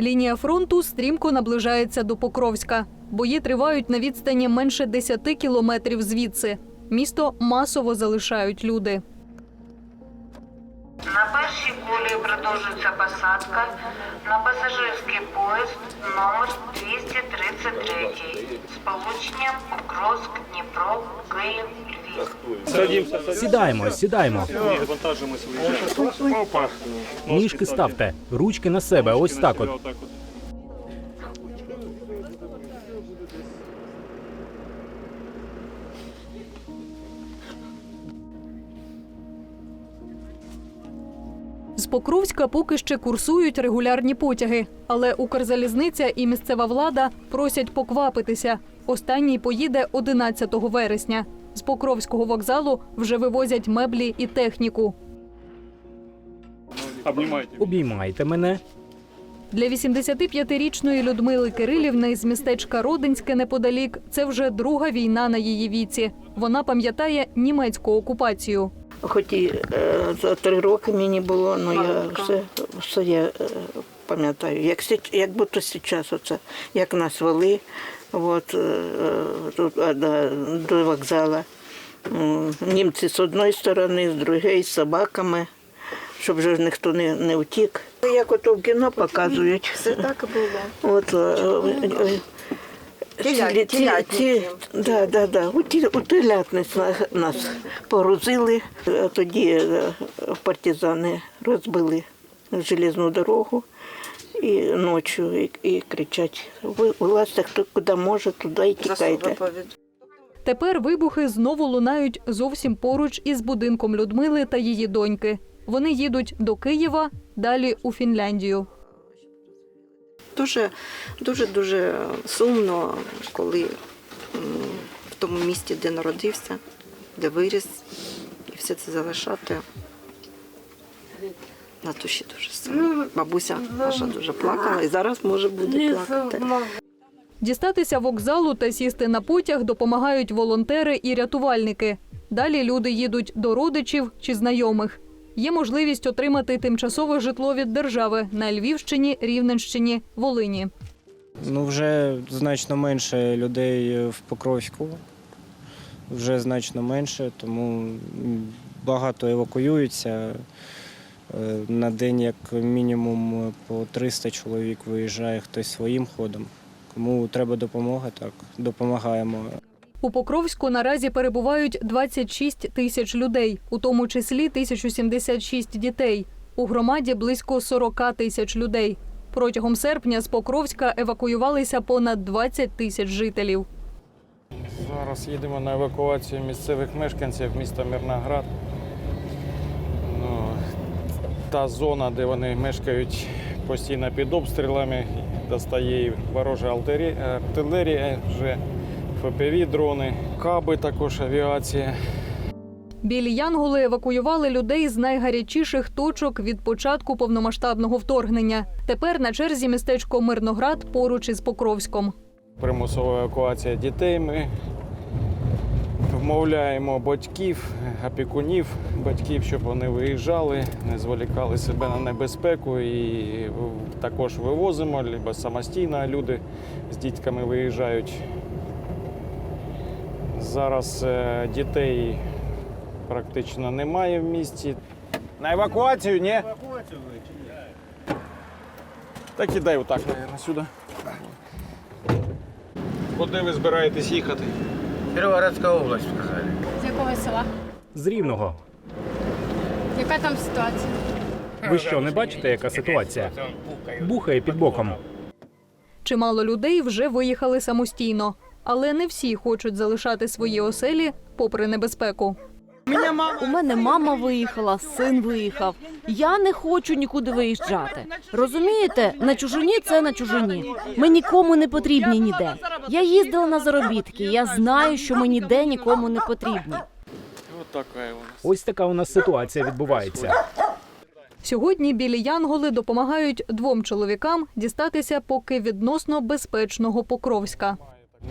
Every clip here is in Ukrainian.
Лінія фронту стрімко наближається до Покровська. Бої тривають на відстані менше 10 кілометрів звідси. Місто масово залишають люди. На першій колії продовжується посадка на пасажирський поїзд номер 233 з полученням Покровськ, Дніпро, Київ. Сідаємо, сідаємо. Ніжки ставте, ручки на себе, ось так от. З Покровська поки ще курсують регулярні потяги, але Укрзалізниця і місцева влада просять поквапитися. Останній поїде 11 вересня. З Покровського вокзалу вже вивозять меблі і техніку. Обіймайте мене. Для 85-річної Людмили Кирилівни з містечка Родинське неподалік це вже друга війна на її віці. Вона пам'ятає німецьку окупацію. Хоч і е, за три роки мені було, але я все, все я е, пам'ятаю. Як, як будто зараз оце, як нас вели от, е, тут, до, до вокзалу. Німці з одної сторони, з другої з собаками, щоб вже ніхто не, не втік. Як ото в кіно показують. Це так було. От, е, е, ті- ті- Да, да, да. У, ті, у телятниць нас, погрузили, а тоді партизани розбили железну дорогу і ночі і, і кричать: ви вилазьте, хто куди може, туди і тікайте. Тепер вибухи знову лунають зовсім поруч із будинком Людмили та її доньки. Вони їдуть до Києва, далі у Фінляндію. Дуже, дуже, дуже сумно, коли в тому місті, де народився, де виріс, і все це залишати. На душі дуже сумно. Бабуся наша дуже плакала і зараз може буде плакати. Дістатися вокзалу та сісти на потяг допомагають волонтери і рятувальники. Далі люди їдуть до родичів чи знайомих. Є можливість отримати тимчасове житло від держави на Львівщині, Рівненщині, Волині. Ну, вже значно менше людей в Покровську. Вже значно менше, тому багато евакуюються. Е, На день, як мінімум, по 300 чоловік виїжджає хтось своїм ходом. Кому треба допомога, так допомагаємо. У Покровську наразі перебувають 26 тисяч людей, у тому числі 1076 дітей. У громаді близько 40 тисяч людей. Протягом серпня з Покровська евакуювалися понад 20 тисяч жителів. Зараз їдемо на евакуацію місцевих мешканців міста Мирноград. Та зона, де вони мешкають постійно під обстрілами, достає і ворожа артилерія, вже ФПВ дрони, каби також авіація. Білі Янголи евакуювали людей з найгарячіших точок від початку повномасштабного вторгнення. Тепер на черзі містечко Мирноград поруч із Покровськом. Примусова евакуація дітей. Ми вмовляємо батьків, опікунів, батьків, щоб вони виїжджали, не зволікали себе на небезпеку і також вивозимо, або самостійно люди з дітками виїжджають. Зараз е, дітей практично немає в місті. На евакуацію, ні? Так ідай отак, мабуть, сюди. Куди ви збираєтесь їхати? Кіровоградська область сказали. З якого села? З рівного. Яка там ситуація? Ви що, не бачите, яка ситуація? Бухає під боком. Чимало людей вже виїхали самостійно, але не всі хочуть залишати свої оселі попри небезпеку. У мене мама виїхала, син виїхав. Я не хочу нікуди виїжджати. Розумієте, на чужині це на чужині. Ми нікому не потрібні ніде. Я їздила на заробітки. Я знаю, що ми ніде нікому не потрібні. Ось така у нас. Ось така у нас ситуація відбувається. Сьогодні білі янголи допомагають двом чоловікам дістатися поки відносно безпечного Покровська.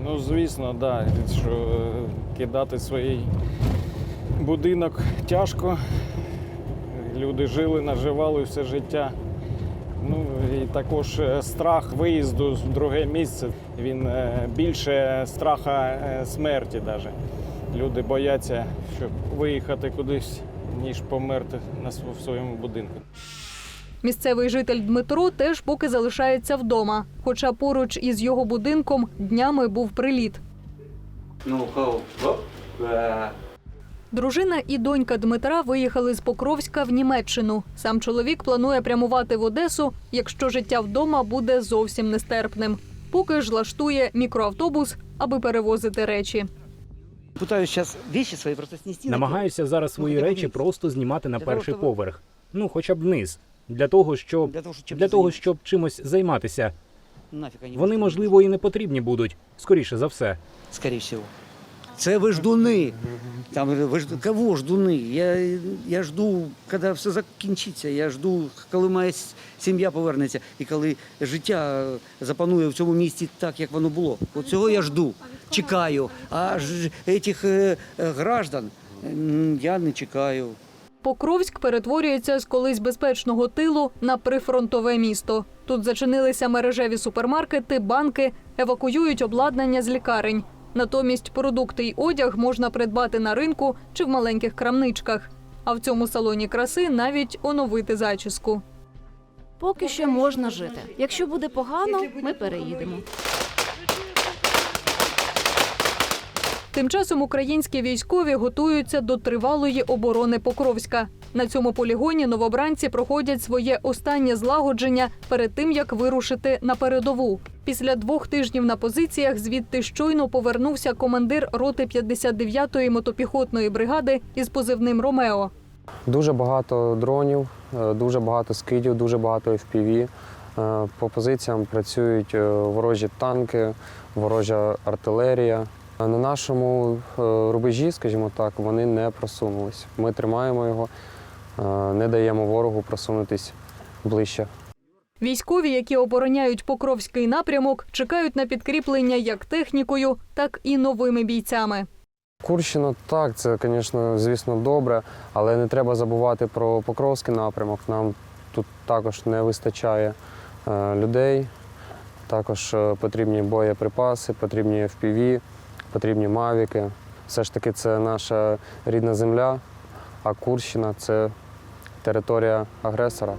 Ну, звісно, да, що е, кидати свій будинок тяжко. Люди жили, наживали все життя. Ну і також е, страх виїзду в друге місце. Він е, більше страха е, смерті. Даже. Люди бояться, щоб виїхати кудись, ніж померти на в своєму будинку. Місцевий житель Дмитро теж поки залишається вдома, хоча поруч із його будинком днями був приліт. Ну. Дружина і донька Дмитра виїхали з Покровська в Німеччину. Сам чоловік планує прямувати в Одесу, якщо життя вдома буде зовсім нестерпним. Поки ж лаштує мікроавтобус, аби перевозити речі. Пытаюсь сейчас вещи свои просто снести. Намагаюся зараз свої Ну, речі просто знімати на перший поверх. Ну, хоча б вниз. Для того, щоб Для того, щоб чимось займатися. Вони можливо, і не потрібні будуть, скоріше за все. Скорее всего. Це ви ждуни. Там ви кого ждуни? Я, я жду, коли все закінчиться. Я жду, коли моя сім'я повернеться і коли життя запанує в цьому місті так, як воно було. От цього я жду. Чекаю. А е, е, граждан я не чекаю. Покровськ перетворюється з колись безпечного тилу на прифронтове місто. Тут зачинилися мережеві супермаркети, банки, евакуюють обладнання з лікарень. Натомість продукти й одяг можна придбати на ринку чи в маленьких крамничках. А в цьому салоні краси навіть оновити зачіску. Поки що можна жити. Якщо буде погано, ми переїдемо. Тим часом українські військові готуються до тривалої оборони Покровська. На цьому полігоні новобранці проходять своє останнє злагодження перед тим, як вирушити на передову. Після двох тижнів на позиціях звідти щойно повернувся командир роти 59-ї мотопіхотної бригади із позивним Ромео. Дуже багато дронів, е, дуже багато скидів, дуже багато FPV. Е, По позиціям працюють е, ворожі танки, ворожа артилерія. На нашому рубежі, скажімо так, вони не просунулись. Ми тримаємо його, не даємо ворогу просунутись ближче. Військові, які обороняють Покровський напрямок, чекають на підкріплення як технікою, так і новими бійцями. Курщина так, це, звісно, звісно, добре, але не треба забувати про Покровський напрямок. Нам тут також не вистачає е, людей, також е, потрібні боєприпаси, потрібні FPV, потрібні мавіки. Все ж таки, це наша рідна земля, а Курщина це територія агресора.